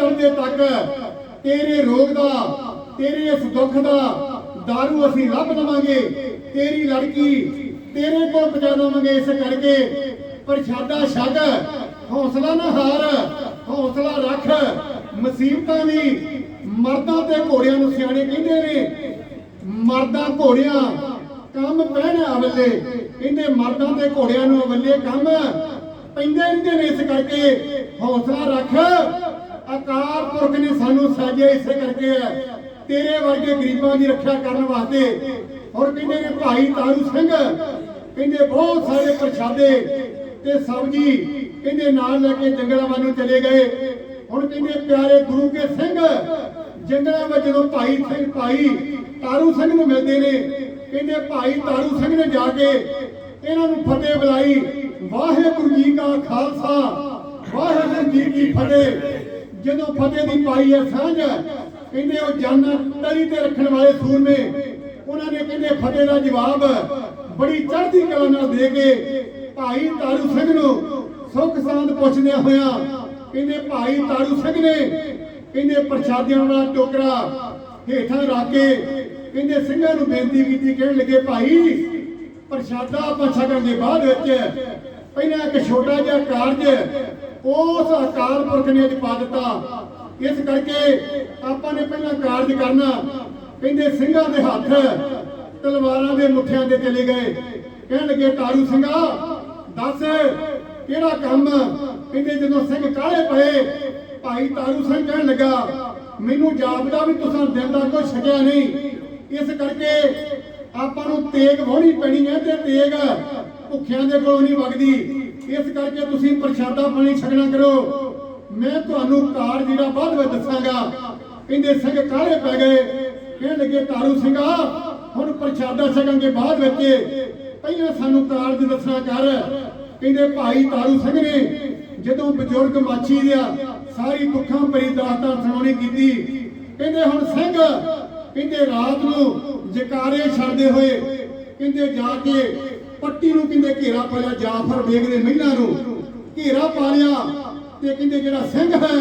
ਚੜ੍ਹਦੇ ਤੱਕ ਤੇਰੇ ਰੋਗ ਦਾ, ਤੇਰੇ ਇਸ ਦੁੱਖ ਦਾ दारू ਅਸੀਂ ਲੱਭ ਦਵਾਂਗੇ। ਤੇਰੀ ਲੜਕੀ ਤੇਰੇ ਕੋਲ ਪਹੁੰਚਾ ਦਵਾਂਗੇ ਇਸ ਕਰਕੇ। ਪ੍ਰਸ਼ਾਦਾ ਛਕ ਹੌਸਲਾ ਨਾ ਹਾਰ, ਹੌਸਲਾ ਰੱਖ। ਮੁਸੀਬਤਾਂ ਵੀ ਮਰਦਾਂ ਤੇ ਘੋੜਿਆਂ ਨੂੰ ਸਿਆਣੇ ਕਹਿੰਦੇ ਨੇ। ਮਰਦਾਂ ਘੋੜਿਆਂ ਕੰਮ ਪਹਿਣੇ ਅਵਲੇ ਕਹਿੰਦੇ ਮਰਦਾਂ ਤੇ ਘੋੜਿਆਂ ਨੂੰ ਅਵਲੇ ਕੰਮ ਪੈਂਦੇ ਰਹਿੰਦੇ ਨੇ ਇਸ ਕਰਕੇ। ਹੌਸਲਾ ਰੱਖ ਅਕਾਲ ਪੁਰਖ ਨੇ ਸਾਨੂੰ ਸਾਜਿਆ ਇਸੇ ਕਰਕੇ ਹੈ। ਤੇਰੇ ਵਰਗੇ ਗਰੀਬਾਂ ਦੀ ਰੱਖਿਆ ਕਰਨ ਵਾਸਤੇ ਹੁਣ ਕਹਿੰਦੇ ਨੇ ਭਾਈ ਤਾਰੂ ਸਿੰਘ? ਕਹਿੰਦੇ ਬਹੁਤ ਸਾਰੇ ਪ੍ਰਸ਼ਾਦੇ ਤੇ ਸਬਜੀ ਕਹਿੰਦੇ ਨਾਲ ਲੈ ਕੇ ਜੰਗਲਾਂ ਵੱਲ ਚਲੇ ਗਏ। ਹੁਣ ਕਹਿੰਦੇ ਪਿਆਰੇ ਗੁਰੂ ਕੇ ਸਿੰਘ, ਜੰਗਲਾਂ ਵਿੱਚ ਜਦੋਂ ਭਾਈ ਸਿੰਘ, ਭਾਈ ਤਾਰੂ ਸਿੰਘ ਨੂੰ ਮਿਲਦੇ ਨੇ, ਕਹਿੰਦੇ ਭਾਈ ਤਾਰੂ ਸਿੰਘ ਨੇ ਜਾ ਕੇ ਇਹਨਾਂ ਨੂੰ ਫਤਿਹ ਬੁਲਾਈ। ਵਾਹਿਗੁਰੂ ਜੀ ਕਾ ਖਾਲਸਾ, ਵਾਹਿਗੁਰੂ ਜੀ ਕੀ ਫਤਿਹ। ਜਦੋਂ ਫਤਿਹ ਦੀ ਪਾਈ ਹੈ ਸਾਂਝ, ਕਹਿੰਦੇ ਉਹ ਜਨ ਤਲੀ ਤੇ ਰੱਖਣ ਵਾਲੇ ਸੂਰਮੇ, ਉਹਨਾਂ ਨੇ ਕਹਿੰਦੇ ਫਤਿਹ ਦਾ ਜਵਾਬ ਬੜੀ ਚੜ੍ਹਦੀ ਕਲਾ ਨਾਲ ਦੇ ਕੇ ਭਾਈ ਤਾਰੂ ਸਿੰਘ ਨੂੰ ਸੁੱਖ ਸਾਂਦ ਪੁੱਛਦਿਆਂ ਹੋਇਆਂ ਕਹਿੰਦੇ ਭਾਈ ਤਾਰੂ ਸਿੰਘ ਨੇ ਕਹਿੰਦੇ ਪ੍ਰਸ਼ਾਦਿਆਂ ਵਾਲਾ ਟੋਕਰਾ ਹੇਠਾਂ ਰੱਖ ਕੇ ਕਹਿੰਦੇ ਸਿੰਘਾਂ ਨੂੰ ਬੇਨਤੀ ਕੀਤੀ, ਕਹਿਣ ਲੱਗੇ, ਭਾਈ, ਪ੍ਰਸ਼ਾਦਾ ਆਪਾਂ ਛਕਣ ਦੇ ਬਾਅਦ ਵਿੱਚ ਪਹਿਲਾਂ ਇੱਕ ਛੋਟਾ ਜਿਹਾ ਕਾਰਜ ਉਸ ਅਕਾਲ ਪੁਰਖ ਨੇ ਅੱਜ ਪਾ ਦਿੱਤਾ। ਇਸ ਕਰਕੇ ਆਪਾਂ ਨੇ ਪਹਿਲਾਂ ਕਾਰਜ ਕਰਨਾ। ਕਹਿੰਦੇ ਸਿੰਘਾਂ ਦੇ ਹੱਥ ਤਲਵਾਰਾਂ ਦੇ ਮੁੱਠਿਆਂ ਦੇ ਚਲੇ ਗਏ। ਕਹਿਣ ਲੱਗੇ, ਤਾਰੂ ਸਿੰਘਾ, ਦੱਸ ਕਿਹੜਾ ਕੰਮ? ਕਹਿੰਦੇ, ਜਦੋਂ ਸਿੰਘ ਕਾਹਲੇ ਪਏ, ਭਾਈ ਤਾਰੂ ਸਿੰਘ ਕਹਿਣ ਲੱਗਾ, ਮੈਨੂੰ ਜਾਪਦਾ ਵੀ ਤੁਸੀਂ ਦਿਨ ਦਾ ਕੋਈ ਛਕਿਆ ਨਹੀਂ। ਇਸ ਕਰਕੇ ਆਪਾਂ ਨੂੰ ਤੇਗ ਹੋਣੀ ਪੈਣੀ ਹੈ ਤੇ ਤੇਗ ਭੁੱਖਿਆਂ ਦੇ ਕੋਲੋਂ ਨਹੀਂ ਵਗਦੀ। ਇਸ ਕਰਕੇ ਤੁਸੀਂ ਪ੍ਰਸ਼ਾਦਾ ਪਾਣੀ ਛਕਣਾ ਕਰੋ। ਮੈਂ ਤੁਹਾਨੂੰ ਕਾਰ ਜਿਹੜਾ ਬਾਅਦ ਵਿੱਚ ਦੱਸਾਂਗਾ। ਕਹਿੰਦੇ, ਸਿੰਘ ਕਾਹਲੇ ਪੈ ਗਏ? ਕਹਿਣ ਲੱਗੇ, ਤਾਰੂ ਸਿੰਘਾ, ਹੁਣ ਪ੍ਰਸ਼ਾਦਾ ਛਕਾਂਗੇ ਬਾਅਦ ਵਿੱਚ। ਪਹਿਲਾਂ ਸਾਨੂੰ ਕਾਰਜ ਦੱਸਣਾ ਕਰ। ਕਹਿੰਦੇ, ਭਾਈ ਤਾਰੂ ਸਿੰਘ ਨੇ ਜਦੋਂ ਬਜ਼ੁਰਗ ਮਾਛੀ ਦਿਆ ਸਾਰੀ ਦੁੱਖਾਂ ਭਰੀ ਦਾਸਤਾਨ ਸੁਣਾਉਣੀ ਕੀਤੀ, ਕਹਿੰਦੇ, ਹੁਣ ਸਿੰਘ, ਕਹਿੰਦੇ, ਰਾਤ ਨੂੰ ਜਕਾਰੇ ਛੱਡਦੇ ਹੋਏ, ਕਹਿੰਦੇ, ਜਾ ਕੇ ਪੱਟੀ ਨੂੰ ਕਹਿੰਦੇ ਘੇਰਾ ਪਾਇਆ ਜਾਫਰ ਬੇਗ ਦੇ ਮਹਿਲਾ ਨੂੰ। ਘੇਰਾ ਪਾ ਲਿਆ ਤੇ ਕਹਿੰਦੇ ਜਿਹੜਾ ਸਿੰਘ ਹੈ,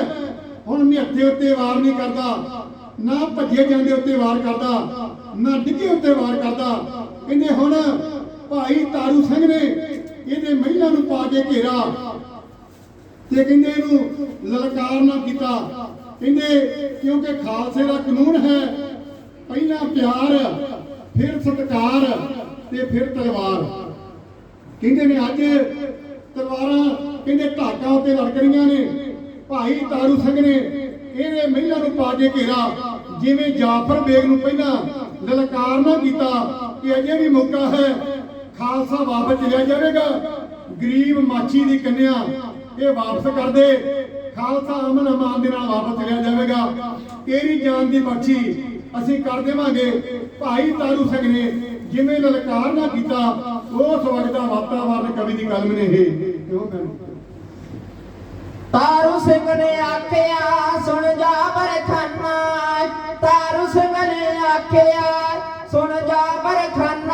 ਹੁਣ ਨਿਹੱਥੇ ਉੱਤੇ ਵਾਰ ਨਹੀਂ ਕਰਦਾ। ਨਾ ਭੱਜੇ ਜਾਂਦੇ ਉੱਤੇ ਵਾਰ ਕਰਦਾ, ਨਾ ਡਿੱਗੇ ਉੱਤੇ ਵਾਰ ਕਰਦਾ। ਕਹਿੰਦੇ ਹੁਣ ਭਾਈ ਤਾਰੂ ਸਿੰਘ ਨੇ ਇਹਦੇ ਮਹਿਲਾ ਨੂੰ ਪਾ ਕੇ ਘੇਰਾ ਤੇ ਕਹਿੰਦੇ ਇਹਨੂੰ ਲਲਕਾਰ ਨਾ ਕੀਤਾ। ਕਹਿੰਦੇ ਕਿਉਂਕਿ ਖਾਲਸੇ ਦਾ ਕਾਨੂੰਨ ਹੈ, ਪਹਿਲਾਂ ਪਿਆਰ, ਫਿਰ ਸਤਿਕਾਰ ਤੇ ਫਿਰ ਤਲਵਾਰ। ਕਹਿੰਦੇ ਨੇ ਅੱਜ ਤਲਵਾਰਾਂ ਕਹਿੰਦੇ ਢਾਕਾਂ ਉੱਤੇ ਲੜਕ ਨੇ, ਭਾਈ ਤਾਰੂ ਸਿੰਘ ਨੇ ਇਹਦੇ ਮਹਿਲਾ ਨੂੰ ਪਾ ਕੇ ਘੇਰਾ, ਜਿਵੇਂ ਜਾਫਰ ਬੇਗ ਨੂੰ ਪਹਿਲਾਂ ਲਲਕਾਰ ਨਾ ਕੀਤਾ ਕਿ ਅਜੇ ਵੀ ਮੌਕਾ ਹੈ, ਖਾਲਸਾ ਵਾਪਸ ਚਲਿਆ ਜਾਵੇਗਾ। ਗਰੀਬ ਮਾਛੀ ਦੀ ਕੰਨਿਆ, ਇਹ ਵਾਪਸ ਕਰ ਦੇ। ਖਾਲਸਾ ਅਮਨ ਅਮਾਨ ਦੇ ਨਾਲ ਵਾਪਸ ਚਲਿਆ ਜਾਵੇਗਾ। ਤੇਰੀ ਜਾਨ ਦੀ ਬਖਸ਼ੀ ਅਸੀਂ ਕਰ ਦੇਵਾਂਗੇ। ਭਾਈ ਤਾਰੂ ਸਿੰਘ ਨੇ ਜਿਵੇਂ ਲਲਕਾਰ ਨਾ ਕੀਤਾ ਉਸ ਵਕਤ ਦਾ ਵਾਤਾਵਰਨ ਕਵੀ ਦੀ ਕਲਮ ਨੇ ਇਹ। ਕਿਉਂ ਮੈਨੂੰ ਤਾਰੂ ਸਿੰਘ ਨੇ ਆਖਿਆ, ਸੁਣ ਜਾ ਬਰਖਾਨਾ। ਤਾਰੂ ਸਿੰਘ ਨੇ ਆਖਿਆ, ਸੁਣ ਜਾ ਬਰਖਾਨਾ।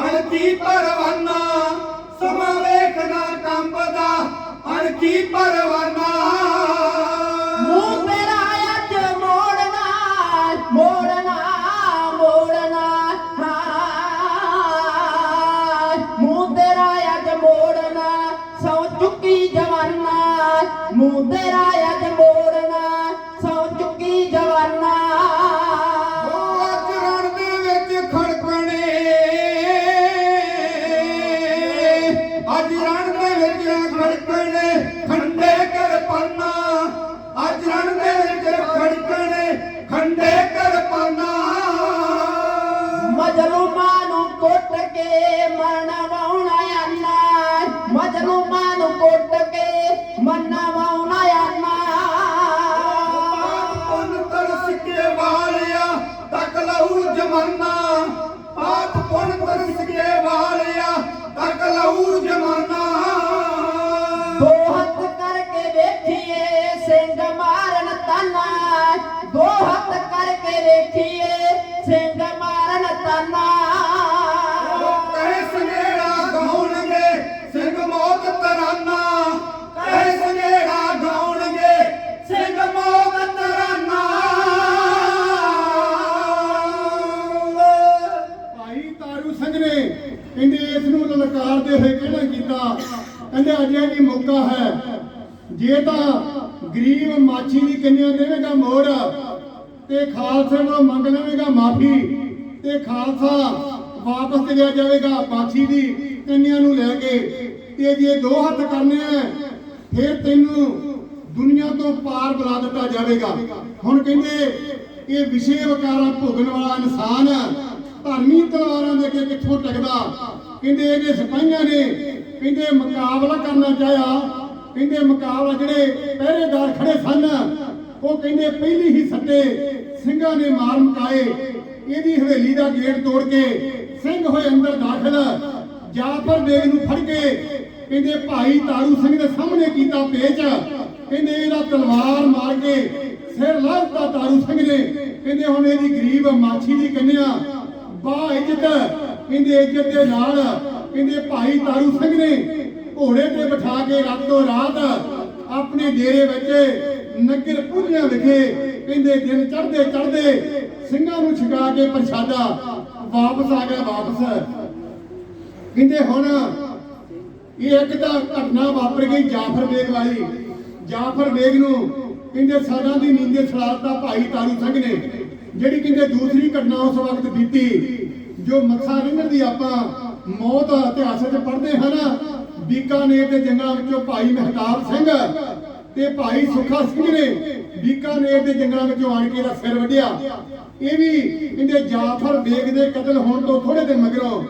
ਅਣਕੀ ਪਰਵਾਨਾ ਸਮਾਂ ਵੇਖਣਾ ਕੰਬਦਾ ਅਣਕੀ ਪਰਵਾਨਾ। ਅਜੇ ਵੀ ਮੌਕਾ ਹੈ। ਜੇ ਤਾਂ ਗਰੀਬ ਮਾਛੀ ਦੀ ਕੰਨਿਆ ਦੇਵੇਗਾ ਮੋੜ ਤੇ ਖਾਲਸੇ ਨੂੰ ਮੰਗ ਲਵੇਗਾ ਮਾਫੀ, ਤੇ ਖਾਲਸਾ ਵਾਪਸ ਚਲਿਆ ਜਾਵੇਗਾ ਮਾਛੀ ਦੀ ਕੰਨਿਆ ਨੂੰ ਲੈ ਕੇ। ਤੇ ਜੇ ਦੋ ਹੱਥ ਕਰਨੇ ਆ ਫਿਰ ਤੈਨੂੰ ਦੁਨੀਆ ਤੋਂ ਪਾਰ ਬੁਲਾ ਦਿੱਤਾ ਜਾਵੇਗਾ। ਹੁਣ ਕਹਿੰਦੇ, ਇਹ ਵਿਸ਼ੇ ਵਿਕਾਰਾਂ ਭੋਗਣ ਵਾਲਾ ਇਨਸਾਨ ਧਰਮੀ ਤਲਵਾਰਾਂ ਦੇ ਅੱਗੇ ਕਿੱਥੋਂ ਟਿਕਦਾ। ਕਹਿੰਦੇ ਇਹਦੇ ਸਿਪਾਹੀਆਂ ਨੇ ਕਹਿੰਦੇ ਮੁਕਾਬਲਾ ਕਰਨਾ ਚਾਹਿਆ। ਕਹਿੰਦੇ ਮੁਕਾਬਲਾ ਜਿਹੜੇ ਪਹਿਰੇਦਾਰ ਖੜੇ ਸਨ, ਉਹ ਕਹਿੰਦੇ ਪਹਿਲੀ ਹੀ ਸੱਟੇ ਸਿੰਘਾਂ ਨੇ ਮਾਰ ਮੁਕਾਏ। ਇਹਦੀ ਹਵੇਲੀ ਦਾ ਗੇਟ ਤੋੜ ਕੇ ਸਿੰਘ ਹੋਏ ਅੰਦਰ ਦਾਖਲ। ਜਾਫਰ ਬੇਗ ਨੂੰ ਫੜ ਕੇ ਕਹਿੰਦੇ ਭਾਈ ਤਾਰੂ ਸਿੰਘ ਦੇ ਸਾਹਮਣੇ ਕੀਤਾ ਪੇਚ। ਕਹਿੰਦੇ ਇਹਦਾ ਤਲਵਾਰ ਮਾਰ ਕੇ ਸਿਰ ਲਾਹਤਾ ਤਾਰੂ ਸਿੰਘ ਨੇ। ਕਹਿੰਦੇ ਹੁਣ ਇਹਦੀ ਗਰੀਬ ਮਾਛੀ ਦੀ ਕੰਨਿਆ ਬਾ ਇੱਜ਼ਤ, ਕਹਿੰਦੇ ਇੱਜ਼ਤ ਦੇ ਨਾਲ ਕਹਿੰਦੇ, ਭਾਈ ਤਾਰੂ ਸਿੰਘ ਨੇ ਘੋੜੇ ਤੇ ਬਿਠਾ ਕੇ ਰਾਤੋਂ ਰਾਤ। ਆਪਣੇ ਡੇਰੇ ਵਿੱਚ ਨਗਰ ਪੂਰੀਆਂ ਵਿਖੇ ਕਹਿੰਦੇ, ਦਿਨ ਚੜ੍ਹਦੇ ਚੜ੍ਹਦੇ ਸਿੰਘਾਂ ਨੂੰ ਛਕਾ ਕੇ ਪ੍ਰਸ਼ਾਦਾ ਵਾਪਸ ਆ ਗਿਆ ਵਾਪਸ। ਕਹਿੰਦੇ, ਹੁਣ ਇਹ ਇੱਕ ਤਾਂ ਘਟਨਾ ਵਾਪਰ ਗਈ ਜਾਫਰ ਬੇਗ ਵਾਲੀ। ਜਾਫਰ ਬੇਗ ਨੂੰ ਕਹਿੰਦੇ, ਸਾਡਾ ਦੀ ਨੀਂਦੇ ਸਲਾਤਾ ਭਾਈ ਤਾਰੂ ਸਿੰਘ ਨੇ। ਜਿਹੜੀ ਕਹਿੰਦੇ, ਦੂਸਰੀ ਘਟਨਾ ਉਸ ਵਕਤ ਬੀਤੀ, ਜੋ ਮੱਥਾ ਰਿੰਗਣ ਦੀ ਆਪਾਂ ਮੌਤ ਇਤਿਹਾਸ ਵਿੱਚ ਪੜ੍ਹਦੇ ਹਨ। ਬੀਕਾਨੇਰ ਦੇ ਜੰਗਲਾਂ ਵਿੱਚੋਂ ਭਾਈ ਮਹਿਤਾਬ ਸਿੰਘ ਤੇ ਭਾਈ ਸੁਖਾ ਸਿੰਘ ਨੇ ਬੀਕਾਨੇਰ ਦੇ ਜੰਗਲਾਂ ਵਿੱਚੋਂ ਆਣ ਕੇ ਇਹਦਾ ਸਿਰ ਵੱਢਿਆ। ਇਹ ਵੀ ਕਹਿੰਦੇ ਜਾਫਰ ਬੇਗ ਦੇ ਕਤਲ ਹੋਣ ਤੋਂ ਥੋੜੇ ਦਿਨ ਮਗਰੋਂ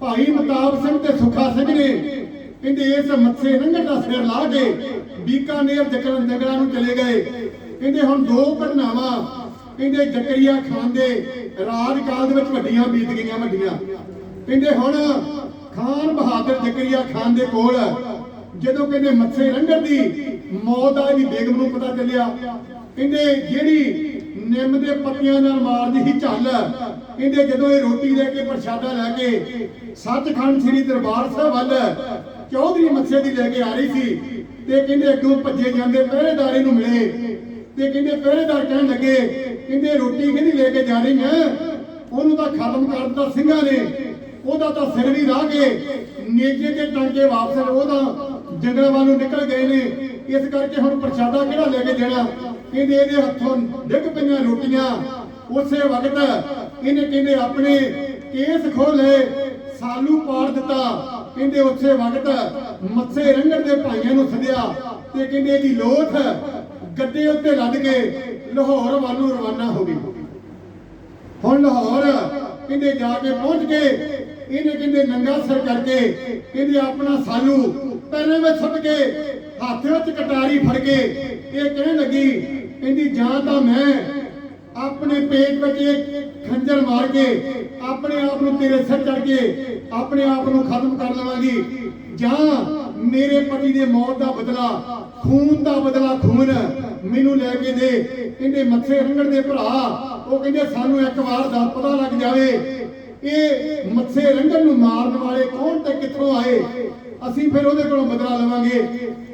ਭਾਈ ਮਤਾਬ ਸਿੰਘ ਤੇ ਸੁਖਾ ਸਿੰਘ ਨੇ ਕਹਿੰਦੇ ਇਸ ਮੱਥੇ ਰੰਗਣ ਦਾ ਸਿਰ ਲਾ ਕੇ ਬੀਕਾਨੇਰ ਜੰਗਲਾਂ ਜੰਗਲਾਂ ਨੂੰ ਚਲੇ ਗਏ। ਕਹਿੰਦੇ ਹੁਣ ਦੋ ਘਟਨਾਵਾਂ ਕਹਿੰਦੇ ਜ਼ਕਰੀਆ ਖਾਨ ਦੇ ਰਾਜਕਾਲ ਦੇ ਵਿੱਚ ਵੱਡੀਆਂ ਬੀਤ ਗਈਆਂ ਵੱਡੀਆਂ। ਕਹਿੰਦੇ ਹੁਣ ਖਾਨ ਬਹਾਦਰ ਜ਼ਕਰੀਆ ਖਾਨ ਦੇ ਕੋਲ, ਜਦੋਂ ਕਹਿੰਦੇ ਮੱਥੇ ਰੰਗਣ ਦੀ ਮੌਤ ਆ ਇਹਦੀ ਬੇਗਮ ਨੂੰ ਪਤਾ ਚੱਲਿਆ। ਕਹਿੰਦੇ ਜਿਹੜੀ ਨਿੰਮ ਦੇ ਪੱਤੀਆਂ ਨਾਲ ਮਾਰਦੀ ਸੀ ਝੱਲ, ਕਹਿੰਦੇ ਜਦੋਂ ਇਹ ਰੋਟੀ ਲੈ ਕੇ ਪ੍ਰਸ਼ਾਦਾ ਲੈ ਕੇ ਸੱਚਖੰਡ ਸ੍ਰੀ ਦਰਬਾਰ ਸਾਹਿਬ ਵੱਲ ਚੌਧਰੀ ਮੱਥੇ ਦੀ ਲੈ ਕੇ ਆ ਰਹੀ ਸੀ ਤੇ ਕਹਿੰਦੇ ਅੱਗੋਂ ਭੱਜੇ ਜਾਂਦੇ ਪਹਿਰੇਦਾਰ ਨੂੰ ਮਿਲੇ। ਤੇ ਕਹਿੰਦੇ ਪਹਿਰੇਦਾਰ ਕਹਿਣ ਲੱਗੇ, ਕਹਿੰਦੇ ਰੋਟੀ ਕਿਹਦੀ ਲੈ ਕੇ ਜਾ ਰਹੀ ਹੈ ਉਹਨੂੰ ਤਾਂ ਖਤਮ ਕਰ ਦਿੱਤਾ ਸਿੰਘਾਂ ਨੇ। ਉਹਦਾ ਤਾਂ ਸਿਰ ਵੀ ਰਾਹ ਗਏ। ਨੇਜੇ ਤੇ ਟਾਂਕੇ ਵਾਪਸ ਉਹਦਾ ਜੰਗਲ ਨੂੰ ਨਿਕਲ ਗਏ ਨੇ। ਇਸ ਕਰਕੇ ਹੁਣ ਪ੍ਰਸ਼ਾਦਾ ਕਿਹੜਾ ਲੈ ਕੇ ਜਾਣਾ ਕਹਿੰਦੇ ਇਹਦੇ ਹੱਥੋਂ ਡਿੱਗ ਪਈਆਂ ਰੋਟੀਆਂ। ਉਸੇ ਵਕਤ ਇਹਨੇ ਕਹਿੰਦੇ ਆਪਣੇ ਕੇਸ ਖੋਲੇ ਸਾਲੂ ਪਾੜ ਦਿੱਤਾ। ਕਹਿੰਦੇ ਉਸੇ ਵਕਤ ਮੱਸੇ ਰੰਗਣ ਦੇ ਭਾਈਆਂ ਨੂੰ ਸੱਦਿਆ ਤੇ ਕਹਿੰਦੇ ਇਹਦੀ ਲੋਥ ਗੱਡੇ ਉੱਤੇ ਲੱਦ ਕੇ ਲਾਹੌਰ ਵੱਲ ਨੂੰ ਰਵਾਨਾ ਹੋ ਗਈ। ਹੁਣ ਲਾਹੌਰ ਕਹਿੰਦੇ ਜਾ ਕੇ ਪਹੁੰਚ ਕੇ ਇਹਨੇ ਕਹਿੰਦੇ ਨੰਗਾ ਸਿਰ ਕਰਕੇ ਕਹਿੰਦੇ ਆਪਣਾ ਸਾਲੂ ਪੈਰਾਂ ਵਿੱਚ ਸੁੱਟ ਕੇ ਹੱਥ ਵਿੱਚ ਕਟਾਰੀ ਫੜ ਕੇ ਇਹ ਕਹਿਣ ਲੱਗੀ, ਕਹਿੰਦੀ, ਜਾਂ ਤਾਂ ਮੈਂ ਆਪਣੇ ਪੇਟ ਵਿੱਚ ਇੱਕ ਖੰਜਰ ਮਾਰ ਕੇ ਆਪਣੇ ਆਪ ਨੂੰ ਤੇਰੇ ਸਿਰ ਚੜ ਕੇ ਆਪਣੇ ਆਪ ਨੂੰ ਖਤਮ ਕਰ ਲਵਾਂਗੀ, ਜਾਂ ਮੇਰੇ ਪਤੀ ਦੇ ਮੌਤ ਦਾ ਬਦਲਾ, ਖੂਨ ਦਾ ਬਦਲਾ ਖੂਨ ਮੈਨੂੰ ਲੈ ਕੇ ਦੇ। ਕਹਿੰਦੇ, ਮੱਥੇ ਰੰਗਣ ਦੇ ਭਰਾ, ਉਹ ਕਹਿੰਦੇ, ਸਾਨੂੰ ਇੱਕ ਵਾਰ ਦਾ ਪਤਾ ਲੱਗ ਜਾਵੇ ਇਹ ਮੱਥੇ ਰੰਗਣ ਨੂੰ ਮਾਰਨ ਵਾਲੇ ਕੌਣ ਤੇ ਕਿੱਥੋਂ ਆਏ? ਅਸੀਂ ਫਿਰ ਉਹਦੇ ਕੋਲੋਂ ਬਦਲਾ ਲਵਾਂਗੇ।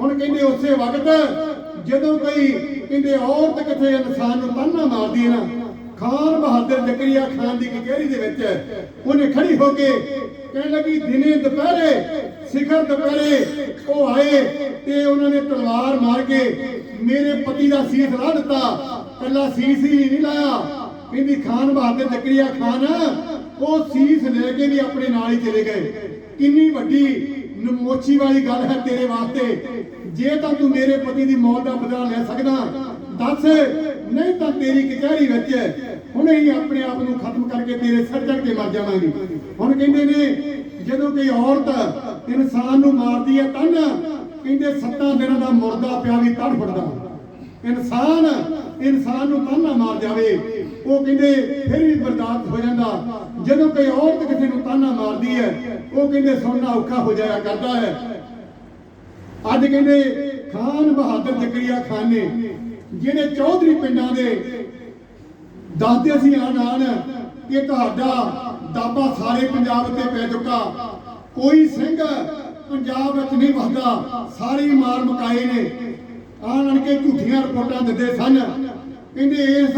ਹੁਣ ਕਹਿੰਦੇ ਉਸੇ ਵਕਤ ਜਦੋਂ ਕੋਈ ਕਹਿੰਦੇ ਔਰਤ ਕਿਥੇ ਇਨਸਾਨ ਨੂੰ ਤਾਨਾ ਮਾਰਦੀ ਹੈ ਨਾ, ਖਾਨ ਬਹਾਦਰ ਜ਼ਕਰੀਆ ਖਾਨ ਦੀ ਕਚਹਿਰੀ ਦੇ ਵਿੱਚ ਉਹਨੇ ਖੜੀ ਹੋ ਕੇ ਕਹਿਣ ਲੱਗੀ, ਦਿਨੇ ਦੁਪਹਿਰੇ, ਸਿਖਰ ਦੁਪਹਿਰੇ ਉਹ ਆਏ ਤੇ ਉਹਨਾਂ ਨੇ ਤਲਵਾਰ ਮਾਰ ਕੇ ਮੇਰੇ ਪਤੀ ਦਾ ਸੀਸ ਲਾ ਦਿੱਤਾ। ਕੱਲਾ ਸੀਸ ਹੀ ਨਹੀਂ ਲਾਇਆ। ਕਹਿੰਦੀ, ਖਾਨ ਬਹਾਦਰ ਜ਼ਕਰੀਆ ਖਾਨ ਉਹ ਸੀਸ ਲੈ ਕੇ ਵੀ ਆਪਣੇ ਨਾਲ ਹੀ ਚਲੇ ਗਏ। ਕਿੰਨੀ ਵੱਡੀ ਨਮੋਚੀ ਵਾਲੀ ਗੱਲ ਹੈ ਤੇਰੇ ਵਾਸਤੇ। ਜੇ ਤਾਂ ਤੂੰ ਮੇਰੇ ਪਤੀ ਦੀ ਮੌਤ ਦਾ ਬਦਲਾ ਲੈ ਸਕਦਾ, ਦੱਸ। ਨਹੀਂ ਤਾਂ ਤੇਰੀ ਕਚਹਿਰੀ ਵਿੱਚ ਹੁਣੇ ਹੀ ਆਪਣੇ ਆਪ ਨੂੰ ਖਤਮ ਕਰਕੇ ਤੇਰੇ ਸਿਰ ਚੜ ਕੇ ਮਰ ਜਾਵਾਂਗੇ। ਹੁਣ ਕਹਿੰਦੇ ਨੇ, ਜਦੋਂ ਕੋਈ ਔਰਤ ਇਨਸਾਨ ਨੂੰ ਮਾਰਦੀ ਹੈ ਤਾਂ ਕਹਿੰਦੇ ਸੱਤਾਂ ਦਿਨਾਂ ਦਾ ਮੁਰਦਾ ਪਿਆ ਵੀ ਤੜਫੜਦਾ ਇਨਸਾਨ ਇਨਸਾਨ ਨੂੰ ਤਾਨਾ ਮਾਰ ਜਾਵੇ। ਉਹ ਕਹਿੰਦੇ ਫਿਰ ਵੀ ਬਰਦਾਸ਼ਤ ਹੋ ਜਾਂਦਾ। ਜਦੋਂ ਕੋਈ ਔਰਤ ਕਿਸੇ ਨੂੰ ਤਾਨਾ ਮਾਰਦੀ ਹੈ, ਉਹ ਕਹਿੰਦੇ ਸੁਣਨਾ ਔਖਾ ਹੋ ਜਾਇਆ ਕਰਦਾ ਹੈ। ਅੱਜ ਕਹਿੰਦੇ ਖਾਨ ਬਹਾਦਰ ਜ਼ਕਰੀਆ ਖਾਨ ਨੇ, ਜਿਹੜੇ ਚੌਧਰੀ ਪਿੰਡਾਂ ਦੇ ਦੱਸਦੇ ਸੀ ਆਣ ਆਣ ਕਿ ਤੁਹਾਡਾ ਦਾਬਾ ਸਾਰੇ ਪੰਜਾਬ ਤੇ ਪੈ ਚੁੱਕਾ। ਕੋਈ ਸਿੰਘ ਪੰਜਾਬ ਵਿੱਚ ਨਹੀਂ ਵਸਦਾ, ਸਾਰੇ ਮਾਰ ਮੁਕਾਏ ਨੇ। ਆਣ ਆਣ ਕੇ ਝੂਠੀਆਂ ਰਿਪੋਰਟਾਂ ਦਿੰਦੇ ਸਨ। ਕਹਿੰਦੇ ਇਸ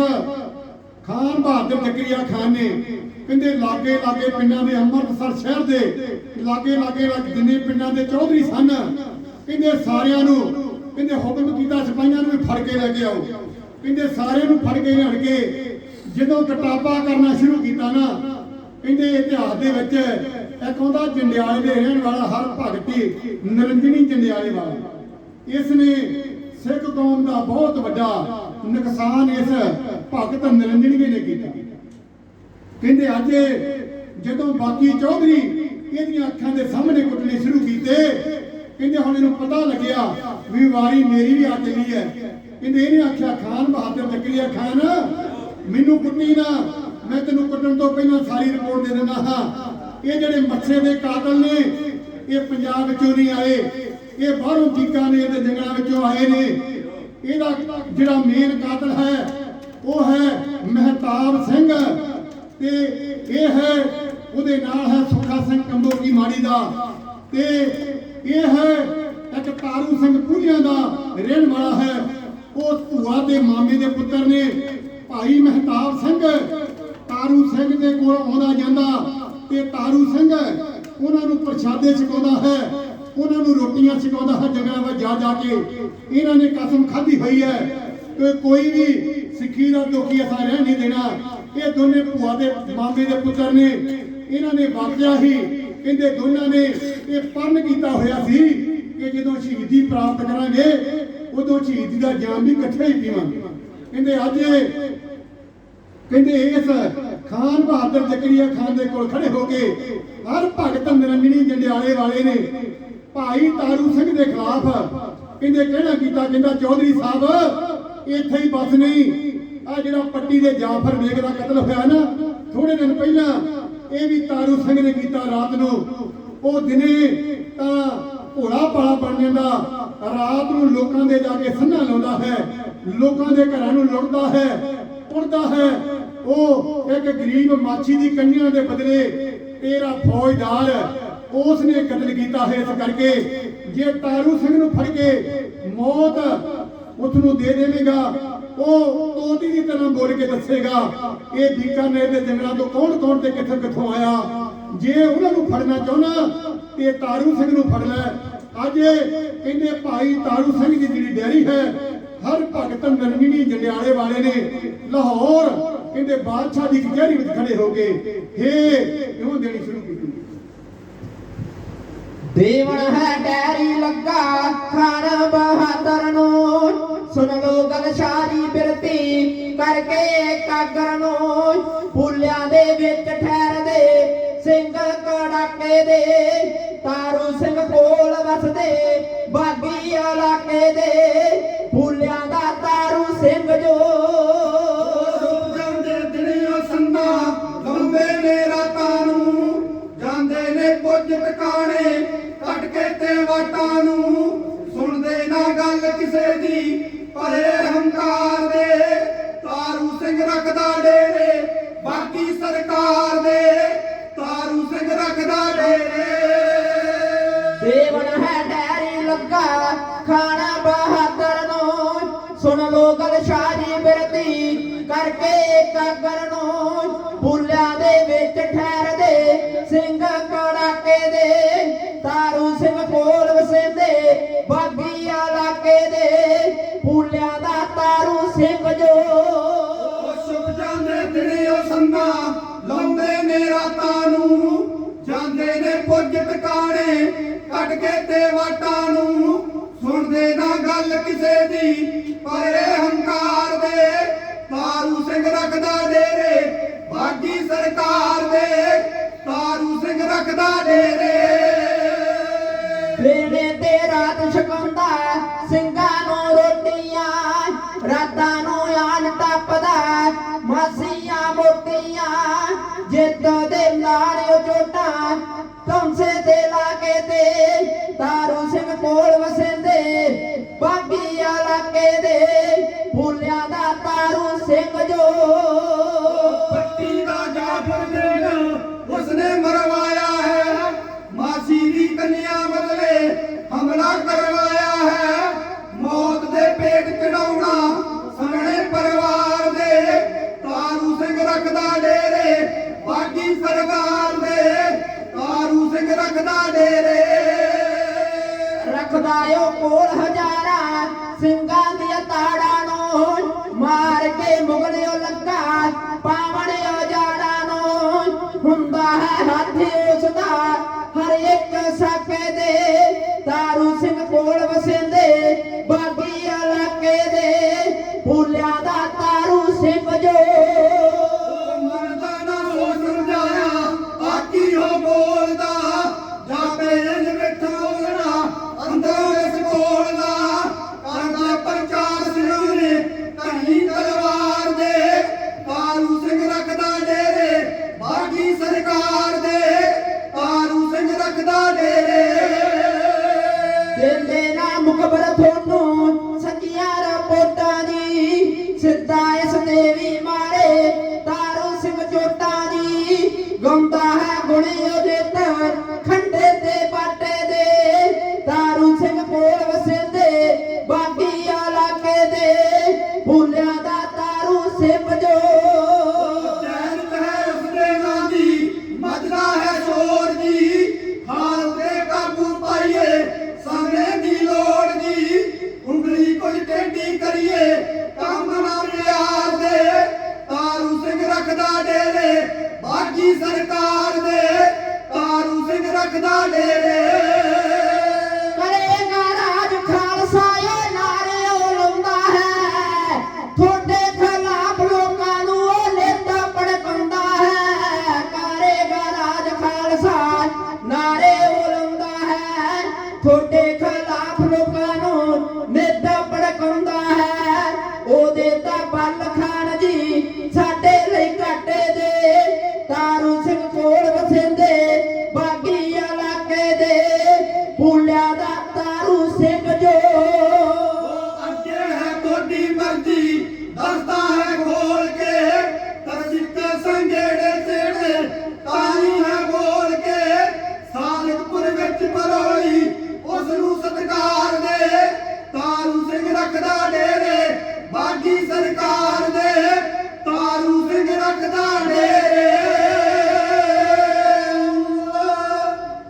ਖਾਨ ਬਹਾਦਰ ਜ਼ਕਰੀਆ ਖਾਨ ਨੇ ਕਹਿੰਦੇ ਲਾਗੇ ਲਾਗੇ ਪਿੰਡਾਂ ਦੇ ਅੰਮ੍ਰਿਤਸਰ ਸ਼ਹਿਰ ਦੇ ਲਾਗੇ ਲਾਗੇ ਜਿੰਨੇ ਪਿੰਡਾਂ ਦੇ ਚੌਧਰੀ ਸਨ। ਕਹਿੰਦੇ ਸਾਰਿਆਂ ਨੂੰ ਕਹਿੰਦੇ ਹੁਕਮ ਕੀਤਾ ਸਿਪਾਹੀਆਂ ਨੂੰ ਵੀ ਫੜ ਕੇ ਲੈ ਕੇ ਆਓ। ਕਹਿੰਦੇ ਸਾਰਿਆਂ ਨੂੰ ਫੜ ਕੇ ਲਿਆਣ ਕੇ ਜਦੋਂ ਕਟਾਪਾ ਕਰਨਾ ਸ਼ੁਰੂ ਕੀਤਾ ਨਾ, ਕਹਿੰਦੇ ਇਤਿਹਾਸ ਦੇ ਵਿੱਚ ਇੱਕ ਹੁੰਦਾ ਜੰਡਿਆਲੇ ਦੇ ਰਹਿਣ ਵਾਲਾ ਹਰ ਭਗਤੀ ਨਿਰੰਜਨੀ ਜੰਡਿਆਲੇ ਵਾਲਾ। ਇਸ ਨੇ ਸਿੱਖ ਕੌਮ ਦਾ ਬਹੁਤ ਵੱਡਾ ਨੁਕਸਾਨ ਇਸ ਭਗਤ ਨਰਿੰਜਨੀਏ ਨੇ ਕੀਤਾ। ਕਹਿੰਦੇ ਅੱਜ ਜਦੋਂ ਬਾਕੀ ਚੌਧਰੀ ਇਹਦੀਆਂ ਅੱਖਾਂ ਦੇ ਸਾਹਮਣੇ ਕੁੱਟਣੇ ਸ਼ੁਰੂ ਕੀਤੇ, ਕਹਿੰਦੇ ਹੁਣ ਇਹਨੂੰ ਪਤਾ ਲੱਗਿਆ ਵੀ ਵਾਰੀ ਮੇਰੀ ਵੀ ਆ ਚੱਲੀ ਹੈ। ਕਹਿੰਦੇ ਇਹਨੇ ਆਖਿਆ, ਖਾਨ ਬਹਾਦਰ ਜ਼ਕਰੀਆ ਖਾਨ, ਮੈਨੂੰ ਕੁੱਟੀ ਨਾ, ਮੈਂ ਤੈਨੂੰ ਕੁੱਟਣ ਤੋਂ ਪਹਿਲਾਂ ਸਾਰੀ ਰਿਪੋਰਟ ਦੇ ਦਿੰਦਾ ਹਾਂ। ਇਹ ਜਿਹੜੇ ਮੱਛੇ ਦੇ ਕਾਤਲ ਨੇ, ਇਹ ਪੰਜਾਬ ਵਿੱਚੋਂ ਨਹੀਂ ਆਏ, ਇਹ ਬਾਹਰੋਂ ਚੀਕਾਂ ਨੇ ਦੇ ਜੰਗਲਾਂ ਵਿੱਚੋਂ ਆਏ ਨੇ। ਇਹਦਾ ਜਿਹੜਾ ਮੇਨ ਕਾਤਲ ਹੈ, ਉਹ ਹੈ ਮਹਿਤਾਬ ਸਿੰਘ। ਤੇ ਇਹ ਹੈ, ਉਹਦੇ ਨਾਲ ਹੈ ਸੁੱਖਾ ਸਿੰਘ ਕੰਬੋ ਮਾੜੀ ਦਾ। ਤੇ ਇਹ ਹੈ ਇੱਕ ਤਾਰੂ ਸਿੰਘ ਪੂਲੀਆਂ ਦਾ ਰਹਿਣ ਵਾਲਾ ਹੈ। ਉਹ ਭੂਆ ਦੇ ਮਾਮੇ ਦੇ ਪੁੱਤਰ ਨੇ, ਭਾਈ ਮਹਿਤਾਬ ਸਿੰਘ। ਤਾਰੂ ਸਿੰਘ ਦੇ ਕੋਲ ਆਉਂਦਾ ਜਾਂਦਾ ਤੇ ਤਾਰੂ ਸਿੰਘ ਉਹਨਾਂ ਨੂੰ ਪ੍ਰਸ਼ਾਦੇ ਛਕਾਉਂਦਾ ਹੈ। ਉਹਨਾਂ ਨੂੰ ਰੋਟੀਆਂ ਛਕਾਉਂਦਾ ਹੈ ਜੰਗਲਾਂ ਵਿੱਚ ਜਾ ਜਾ ਕੇ। ਇਹਨਾਂ ਨੇ ਕਸਮ ਖਾਧੀ ਹੋਈ ਹੈ ਕਿ ਕੋਈ ਵੀ ਸਿੱਖੀ ਦਾ ਦੁਖੀ ਅਸਾਂ ਰਹਿ ਨਹੀਂ ਦੇਣਾ। ਇਹ ਦੋਨੇ ਭੂਆ ਦੇ ਮਾਮੇ ਦੇ ਪੁੱਤਰ ਨੇ। ਇਹਨਾਂ ਨੇ ਵਾਕਿਆ ਹੀ ਕਹਿੰਦੇ ਦੋਨਾਂ ਨੇ ਇਹ ਪਰਨ ਕੀਤਾ ਹੋਇਆ ਸੀ ਕਿ ਜਦੋਂ ਸ਼ਹੀਦੀ ਪ੍ਰਾਪਤ ਕਰਾਂਗੇ, ਉਦੋਂ ਸ਼ਹੀਦੀ ਦਾ ਜਾਮ ਵੀ ਇਕੱਠੇ ਹੀ ਪੀਵਾਂਗੇ। ਕਹਿੰਦੇ ਅੱਜ ਕਹਿੰਦੇ ਇਸ ਖਾਨ ਬਹਾਦਰ ਜ਼ਕਰੀਆ ਖਾਨ ਦੇ ਕੋਲ ਖੜੇ ਹੋ ਕੇ ਹਰ ਭਗਤ ਨਿਰੰਜਨੀ ਜੰਡਿਆਲੇ ਵਾਲੇ ਨੇ ਭਾਈ ਤਾਰੂ ਸਿੰਘ ਦੇ ਖਿਲਾਫ ਕਹਿੰਦੇ ਕਹਿਣਾ ਕੀਤਾ ਕਹਿੰਦਾ ਚੌਧਰੀ ਸਾਹਿਬ? ਇੱਥੇ ਹੀ ਬਸ ਨਹੀਂ। ਆ ਜਿਹੜਾ ਪੱਟੀ ਦੇ ਜਾਫਰ ਬੇਗ ਦਾ ਕਤਲ ਹੋਇਆ ਨਾ ਥੋੜੇ ਦਿਨ ਪਹਿਲਾਂ ਇਹ ਵੀ ਤਾਰੂ ਸਿੰਘ ਨੇ ਕੀਤਾ ਰਾਤ ਨੂੰ। ਉਹ ਦਿਨੇ ਤਾਂ ਭੋਲਾ ਪਾਲਾ ਬਣ ਜਾਂਦਾ। ਰਾਤ ਨੂੰ ਲੋਕਾਂ ਦੇ ਜਾ ਕੇ ਸੰਨਾ ਲਾਉਂਦਾ ਹੈ। ਲੋਕਾਂ ਦੇ ਘਰਾਂ ਨੂੰ ਲੁੱਟਦਾ ਹੈ ਉੜਦਾ ਹੈ। ਉਹ ਇੱਕ ਗਰੀਬ ਮਾਛੀ ਦੀ ਕੰਨਿਆ ਦੇ ਬਦਲੇ ਤੇਰਾ ਫੌਜਦਾਰ ਉਸ ਨੇ ਕਤਲ ਕੀਤਾ ਹੈ ਇਸ ਕਰਕੇ। ਜੇ ਤਾਰੂ ਸਿੰਘ ਨੂੰ ਫੜ ਕੇ ਮੌਤ ਉਸ ਨੂੰ ਦੇ ਦੇਵੇਗਾ, ਉਹ ਤੋਤੀ ਦੀ ਤਰ੍ਹਾਂ ਬੋਲ ਕੇ ਦੱਸੇਗਾ, ਇਹ ਬੀਕਾਨੇਰ ਦੇ ਜੰਗਲਾਂ ਤੋਂ ਕੌਣ ਕੌਣ ਤੇ ਕਿੱਥੋਂ ਕਿੱਥੋਂ ਆਇਆ? ਜੇ ਉਹਨਾਂ ਨੂੰ ਫੜਨਾ ਚਾਹੁੰਦਾ ਤੇ ਤਾਰੂ ਸਿੰਘ ਨੂੰ ਫੜ ਲੈ। ਅੱਜ ਕਹਿੰਦੇ, ਭਾਈ ਤਾਰੂ ਸਿੰਘ ਦੀ ਜਿਹੜੀ ਡੈਰੀ ਹੈ, ਹਰ ਭਗਤ ਨਰਮੀਨੀ ਜੰਡਿਆਲੇ ਵਾਲੇ ਨੇ ਲਾਹੌਰ ਕਹਿੰਦੇ, ਬਾਦਸ਼ਾਹ ਦੀ ਕਚਹਿਰੀ ਵਿੱਚ ਖੜੇ ਹੋ ਕੇ, ਹੇ, ਕਿਉਂ ਦੇਣੀ ਸ਼ੁਰੂ ਕੀਤੀ? ਦੇਵਨ ਹੈ, ਡੈਰੀ ਲੱਗਾ ਖਾਨ ਬਹਾਦਰ ਨੂੰ। ਸੁਣ ਲੋ ਗੱਲ ਸਾਰੀ ਬਿਰਤੀ ਕਰਕੇ ਕਾਗਰ ਨੂੰ। ਫੁੱਲਿਆਂ ਦੇ ਵਿੱਚ ਠਹਿਰਦੇ, ਸਿੰਘ ਕੜਾਕੇ ਦੇ। ਤਾਰੂ ਸਿੰਘ ਕੋਲ ਵਸਦੇ, ਬਾਗੀ ਇਲਾਕੇ ਦੇ। ਫੁੱਲਿਆਂ ਦਾ ਤਾਰੂ ਸਿੰਘ ਜੋ ਜਾਂਦੇ ਦਿਨੋਂ ਸੰਨਾ ਲੰਬੇ ਨੇ ਰਾਤਾਂ ਨੂੰ। ਜਾਂਦੇ ਨੇ ਕੁਝ ਟਿਕਾਣੇ ਕੱਟ ਕੇ ਜਾਂਦੇ ਨੇ ਕੱਢ ਕੇ ਤੇ ਵਾਟਾਂ ਨੂੰ ਸੁਣਦੇ ਨਾ ਗੱਲ ਕਿਸੇ ਦੀ, ਪਰੇ ਹੰਕਾਰ ਦੇ ਤਾਰੂ ਸਿੰਘ ਰੱਖਦਾ ਡੇਰੇ, ਬਾਗੀ ਸਰਕਾਰ ਦੇ ਤਾਰੂ ਸਿੰਘ ਰੱਖਦਾ ਡੇਰੇ। ਵੇਲੇ ਤੇ ਰਾਤ ਛਕਾਉਂਦਾ ਸਿੰਘਾਂ ਨੂੰ ਰੋਟੀਆਂ, ਰਾਤਾਂ ਨੂੰ ਆਣ ਟੱਪਦਾ ਲਾ ਤਾਰੂ ਸਿੰਘ ਕੋਲ ਵਸੇਂਦੇ, ਬਾਗੀ ਇਲਾਕੇ ਦੇ ਫੁੱਲਿਆਂ ਦਾ ਤਾਰੂ ਸਿੰਘ ਜੋ। ਪੱਟੀ ਦਾ ਜਾਫਰ ਦੇਣਾ ਉਸਨੇ ਮਰਵਾਇਆ ਹੈ। ਮਾਸੀ ਦੀ ਕੰਨਿਆ ਬਦਲੇ ਹਮਲਾ ਕਰਵਾਇਆ ਰੱਖਦਾ ਓ ਕੋਲ ਹਜ਼ਾਰਾਂ ਸਿੰਘਾਂ ਦੀਆਂ ਤਾੜਾਂ ਨੂੰ ਮਾਰ ਕੇ ਮੁਗਲਿਓ ਲੱਗਾ ਪਾਵਣ ਉਜਾੜਾਂ ਨੂੰ ਹੁੰਦਾ ਹੈ ਹਾਥੀ ਉਸਦਾ, ਹਰ ਇੱਕ ਸਾਕੇ ਦੇ ਤਾਰੂ ਸਿੰਘ ਕੋਲ ਵਸੇਂਦੇ, ਬਾਗੀ ਇਲਾਕੇ ਦੇ ਫੁੱਲਿਆਂ ਦਾ ਤਾਰੂ ਸਿੰਘ ਜੋ মাত্র